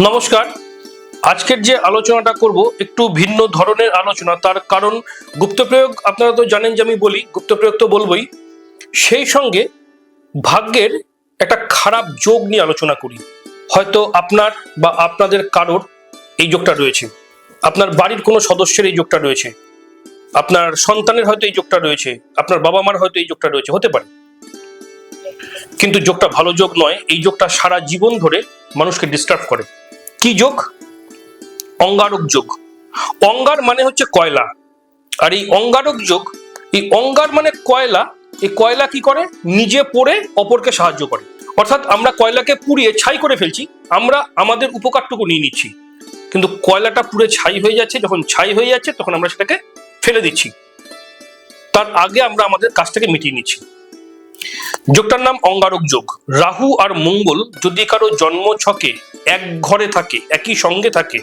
নমস্কার। আজকের যে আলোচনাটা করব একটু ভিন্ন ধরনের আলোচনা, তার কারণ গুপ্তপ্রয়োগ আপনারা তো জানেন যে আমি বলি, গুপ্তপ্রয়োগ তো বলবোই। সেই সঙ্গে ভাগ্যের একটা খারাপ যোগ নিয়ে আলোচনা করি। হয়তো আপনার বা আপনাদের কারোর এই যোগটা রয়েছে। আপনার বাড়ির কোনো সদস্যের এই যোগটা রয়েছে। আপনার সন্তানের হয়তো এই যোগটা রয়েছে। আপনার বাবা মার হয়তো এই যোগটা রয়েছে, হতে পারে। কিন্তু যোগটা ভালো যোগ নয়। এই যোগটা সারা জীবন ধরে মানুষকে ডিস্টার্ব করে। কি যোগ? অঙ্গারক যোগ। অঙ্গার মানে হচ্ছে কয়লা। আর এই অঙ্গারক যোগ, এই অঙ্গার মানে কয়লা, এই কয়লা কি করে? নিজে পড়ে অপরকে সাহায্য করে। অর্থাৎ আমরা কয়লাকে পুড়িয়ে ছাই করে ফেলছি, আমরা আমাদের উপকারটুকু নিয়ে নিচ্ছি। কিন্তু কয়লাটা পুড়ে ছাই হয়ে যাচ্ছে, যখন ছাই হয়ে যাচ্ছে, তখন আমরা সেটাকে ফেলে দিচ্ছি। তার আগে আমরা আমাদের কাজটাকে মিটিয়ে নিচ্ছি। যোগটার নাম অঙ্গারক যোগ। রাহু আর মঙ্গল যদি কারও জন্ম ছকে এক ঘরে থাকে, একই সঙ্গে থাকে,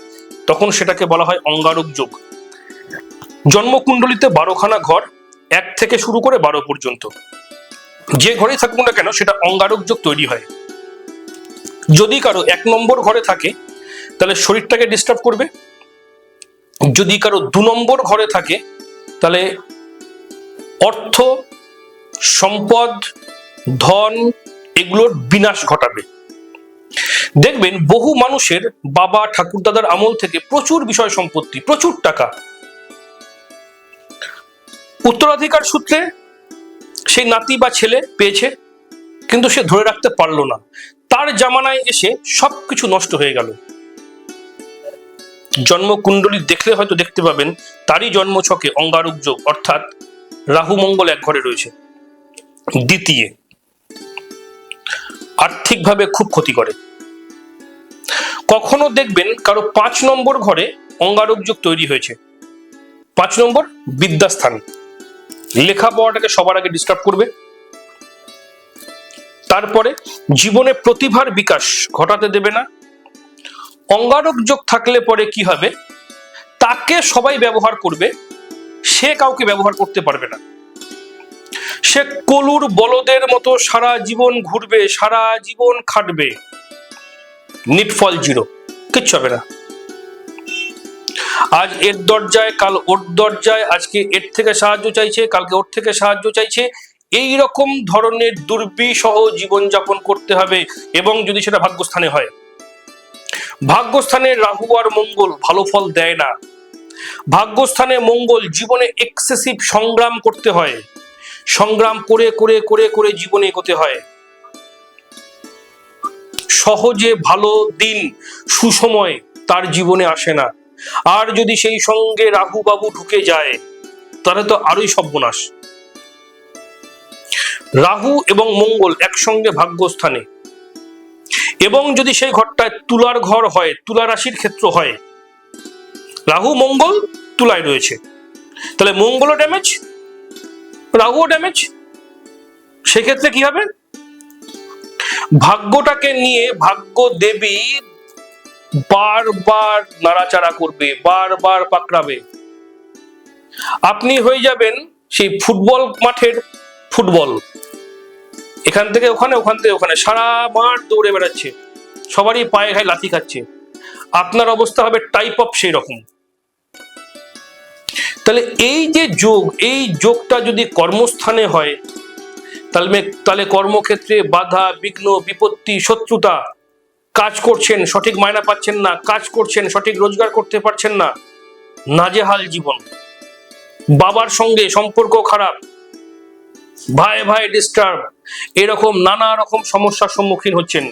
তখন সেটাকে বলা হয় অঙ্গারক যোগ। জন্মকুণ্ডলিতে বারোখানা ঘর, এক থেকে শুরু করে বারো পর্যন্ত। যে ঘরে থাকুক না কেন, সেটা অঙ্গারক যোগ তৈরি হয়। যদি কারও এক নম্বর ঘরে থাকে, তাহলে শরীরটাকে ডিস্টার্ব করবে। যদি কারও দু নম্বর ঘরে থাকে, তাহলে অর্থ সম্পদ, ধন, এগুলোর বিনাশ ঘটাবে। দেখবেন বহু মানুষের বাবা ঠাকুরদাদার আমল থেকে প্রচুর বিষয় সম্পত্তি, প্রচুর টাকা। উত্তরাধিকার সূত্রে সেই নাতি বা ছেলে পেয়েছে, কিন্তু সে ধরে রাখতে পারল না। তার জামানায় এসে সবকিছু নষ্ট হয়ে গেল। জন্মকুণ্ডলী দেখলে হয়তো দেখতে পাবেন, তারই জন্মছকে ছকে যোগ, অর্থাৎ রাহু মঙ্গল এক ঘরে রয়েছে। দ্বিতীয়, আর্থিকভাবে খুব ক্ষতি করে। কখনো দেখবেন কারও পাঁচ নম্বর ঘরে অঙ্গারক যোগ তৈরি হয়েছে। পাঁচ নম্বর বিদ্যাস্থান। লেখাপড়াটাকে সবার আগে ডিস্টার্ব করবে। তারপরে জীবনে প্রতিভার বিকাশ ঘটাতে দেবে না। অঙ্গারক যোগ থাকলে পরে কি হবে? তাকে সবাই ব্যবহার করবে, সে কাউকে ব্যবহার করতে পারবে না। সে কলুর বলদের মতো সারা জীবন ঘুরবে, সারা জীবন খাটবে। নিটফল জিরো কিচ্ছু হবে না। আজ এর দরজায়, কাল ওর দরজায়, আজকে এর থেকে সাহায্য চাইছে, কালকে ওর থেকে সাহায্য চাইছে। এই রকম ধরনের দুর্বিসহ জীবনযাপন করতে হবে এবং যদি সেটা ভাগ্যস্থানে হয়। ভাগ্যস্থানে রাহু আর মঙ্গল ভালো ফল দেয় না। ভাগ্যস্থানে মঙ্গল জীবনে এক্সেসিভ সংগ্রাম করতে হয়। সংগ্রাম করে করে করে করে জীবনে এগোতে হয়। সহজে ভালো দিন, সুসময় তার জীবনে আসে না। আর যদি সেই সঙ্গে রাহু বাবু ঢুকে যায়, তাহলে তো আরোই সর্বনাশ। রাহু এবং মঙ্গল একসঙ্গে ভাগ্যস্থানে। এবং যদি সেই ঘরটায় তুলার ঘর হয়, তুলা রাশির ক্ষেত্র হয়, রাহু, মঙ্গল তুলায় রয়েছে। তাহলে মঙ্গলও ড্যামেজ রাহুও ড্যামেজ সেক্ষেত্রে কি হবে? ভাগ্যটাকে নিয়ে ভাগ্য দেবী বারবার নাড়াচাড়া করবে, বারবার পাকড়াবে। আপনি হয়ে যাবেন সেই ফুটবল মাঠের ফুটবল। এখান থেকে ওখানে, ওখান থেকে ওখানে। সারা মাঠ দৌড়ে বেড়াচ্ছে। সবারই পায়ে ঘায়ে লাথি খাচ্ছে। আপনার অবস্থা হবে টাইপ অফ সেই রকম তাহলে এই যে যোগ, এই যোগটা যদি কর্মস্থানে হয়, তাহলে তাহলে কর্মক্ষেত্রে বাধা, বিঘ্ন, বিপত্তি, শত্রুতা কাজ করছেন, সঠিক মায়না পাচ্ছেন না, কাজ করছেন, সঠিক রোজগার করতে পারছেন না, নাজেহাল জীবন। বাবার সঙ্গে সম্পর্ক খারাপ, ভাই ভাই ডিস্টার্ব এরকম নানা রকম সমস্যার সম্মুখীন হচ্ছেন।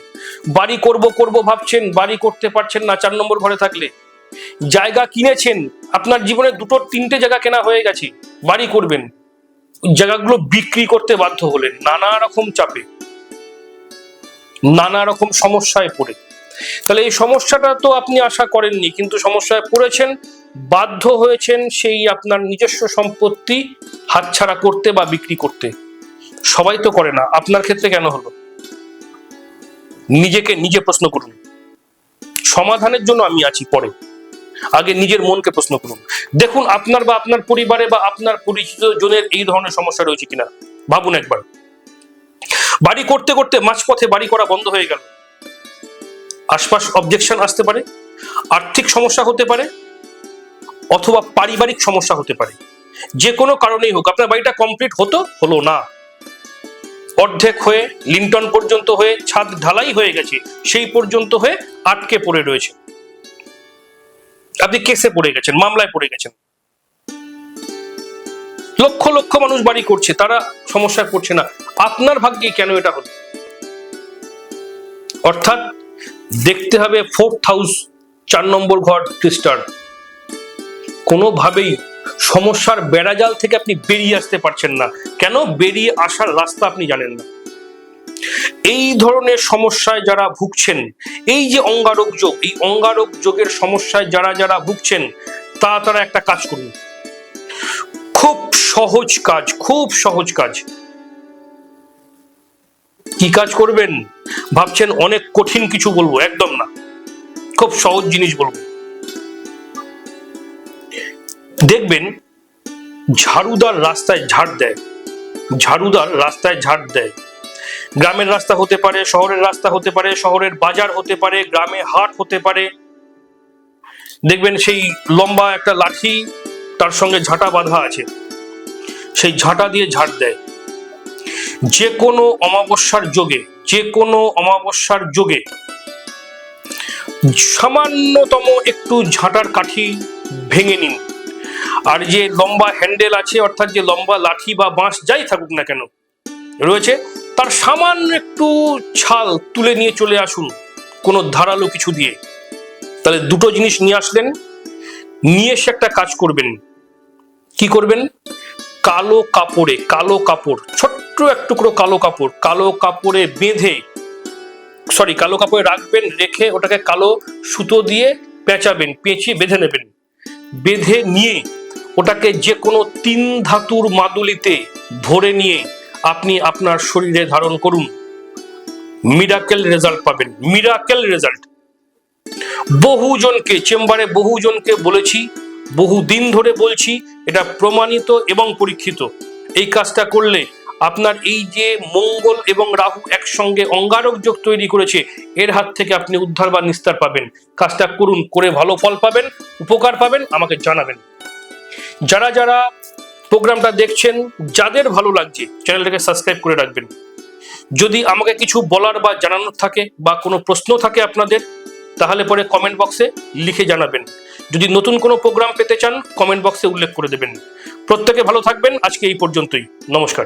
বাড়ি করব করব ভাবছেন, বাড়ি করতে পারছেন না, চার নম্বর ঘরে থাকলে। জায়গা কিনেছেন, আপনার জীবনে দুটো, তিনটে জায়গা কেনা হয়ে গেছে, বাড়ি করবেন। জায়গাগুলো বিক্রি করতে বাধ্য হলেন, নানা রকম চাপে, নানা রকম সমস্যায় পড়ে। তাহলে এই সমস্যাটা তো আপনি আশা করেননি, কিন্তু সমস্যায় পড়েছেন, বাধ্য হয়েছেন সেই আপনার নিজস্ব সম্পত্তি হাতছাড়া করতে বা বিক্রি করতে। সবাই তো করে না, আপনার ক্ষেত্রে কেন হলো? নিজেকে নিজে প্রশ্ন করুন। সমাধানের জন্য আমি আছি পরে। আগে নিজের মনকে প্রশ্ন করুন। দেখুন, আপনার বা আপনার পরিবারে বা আপনার পরিচিত জনের এই ধরনের সমস্যা রয়েছে কিনা? ভাবুন একবার। বাড়ি করতে করতে মাঝপথে বাড়ি করা বন্ধ হয়ে গেল। আশপাশ অবজেকশন আসতে পারে, আর্থিক সমস্যা হতে পারে, অথবা পারিবারিক সমস্যা হতে পারে। যে কোনো কারণেই হোক, আপনার বাড়িটা কমপ্লিট হতো, হলো না। অর্ধেক হয়ে লিন্টন পর্যন্ত হয়ে ছাদ ঢালাই হয়ে গেছে, সেই পর্যন্ত হয়ে আটকে পড়ে রয়েছে। আপনি কেসে পড়ে গেছেন, মামলায় পড়ে গেছেন। লক্ষ লক্ষ মানুষ বাড়ি করছে, তারা সমস্যায় পড়ছে না। আপনার ভাগ্যে কেন এটা হলো? অর্থাৎ দেখতে হবে ফোর্থ হাউস, চার নম্বর ঘর খ্রিস্টার কোনোভাবেই সমস্যার বেড়াজাল থেকে আপনি বেরিয়ে আসতে পারছেন না। কেন বেরিয়ে আসার রাস্তা আপনি জানেন না। এই ধরনের সমস্যায় যারা ভুগছেন, এই যে অঙ্গারোগ যোগ, এই অঙ্গারোগ যোগের সমস্যায় যারা যারা ভুগছেন তা তারা একটা কাজ করুন। খুব সহজ কাজ, খুব সহজ কাজ। কি কাজ করবেন? ভাবছেন অনেক কঠিন কিছু বলব, একদম না। খুব সহজ জিনিস বলব। দেখবেন, ঝাড়ুদার রাস্তায় ঝাড় দেয়। ঝাড়ুদার রাস্তায় ঝাড় দেয়। গ্রামের রাস্তা হতে পারে, শহরের রাস্তা হতে পারে, শহরের বাজার হতে পারে, গ্রামে হাট হতে পারে। দেখবেন সেই লম্বা একটা লাঠি তার সঙ্গে ঝাঁটা বাঁধা আছে। সেই ঝাঁটা দিয়ে ঝাড় দেয়। যে কোনো অমাবস্যার যোগে, যে কোনো অমাবস্যার যোগে সামান্যতম একটু ঝাঁটার কাঠি ভেঙে নিন। আর যে লম্বা হ্যান্ডেল আছে, অর্থাৎ যে লম্বা লাঠি বা বাঁশ যাই থাকুক না কেন, রয়েছে তার সামান্য একটু ছাল তুলে নিয়ে চলে আসুন কোনো ধারালো কিছু দিয়ে। তাহলে দুটো জিনিস নিয়ে আসলেন, নিয়ে এসে একটা কাজ করবেন। কি করবেন? কালো কাপড়ে, কালো কাপড়, ছোট্ট এক টুকরো কালো কাপড়, কালো কাপড়ে বেঁধে সরি কালো কাপড়ে রাখবেন, রেখে ওটাকে কালো সুতো দিয়ে পেঁচাবেন, পেঁচিয়ে বেঁধে নেবেন। বেঁধে নিয়ে ওটাকে যে কোনো তিন ধাতুর মাদুলিতে ভরে নিয়ে আপনি আপনার শরীরে ধারণ করুন। মিরাকেল রেজাল্ট পাবেন। মিরাকেল রেজাল্ট বহুজনকে, চেম্বারে বহুজনকে বলেছি বহু দিন ধরে বলছি, এটা প্রমাণিত এবং পরীক্ষিত। এই কাজটা করলে আপনার এই যে মঙ্গল এবং রাহু একসঙ্গে অঙ্গারক যোগ তৈরি করেছে, এর হাত থেকে আপনি উদ্ধার বা নিস্তার পাবেন। কাজটা করুন, করে ভালো ফল পাবেন, উপকার পাবেন, আমাকে জানাবেন। যারা যারা প্রোগ্রামটা দেখছেন, যাদের ভালো লাগছে, চ্যানেলটাকে সাবস্ক্রাইব করে রাখবেন। যদি আমাকে কিছু বলার বা জানানোর থাকে বা কোনো প্রশ্ন থাকে আপনাদের, তাহলে পরে কমেন্ট বক্সে লিখে জানাবেন। যদি নতুন কোনো প্রোগ্রাম পেতে চান কমেন্ট বক্সে উল্লেখ করে দেবেন। প্রত্যেকে ভালো থাকবেন, আজকে এই পর্যন্তই। নমস্কার।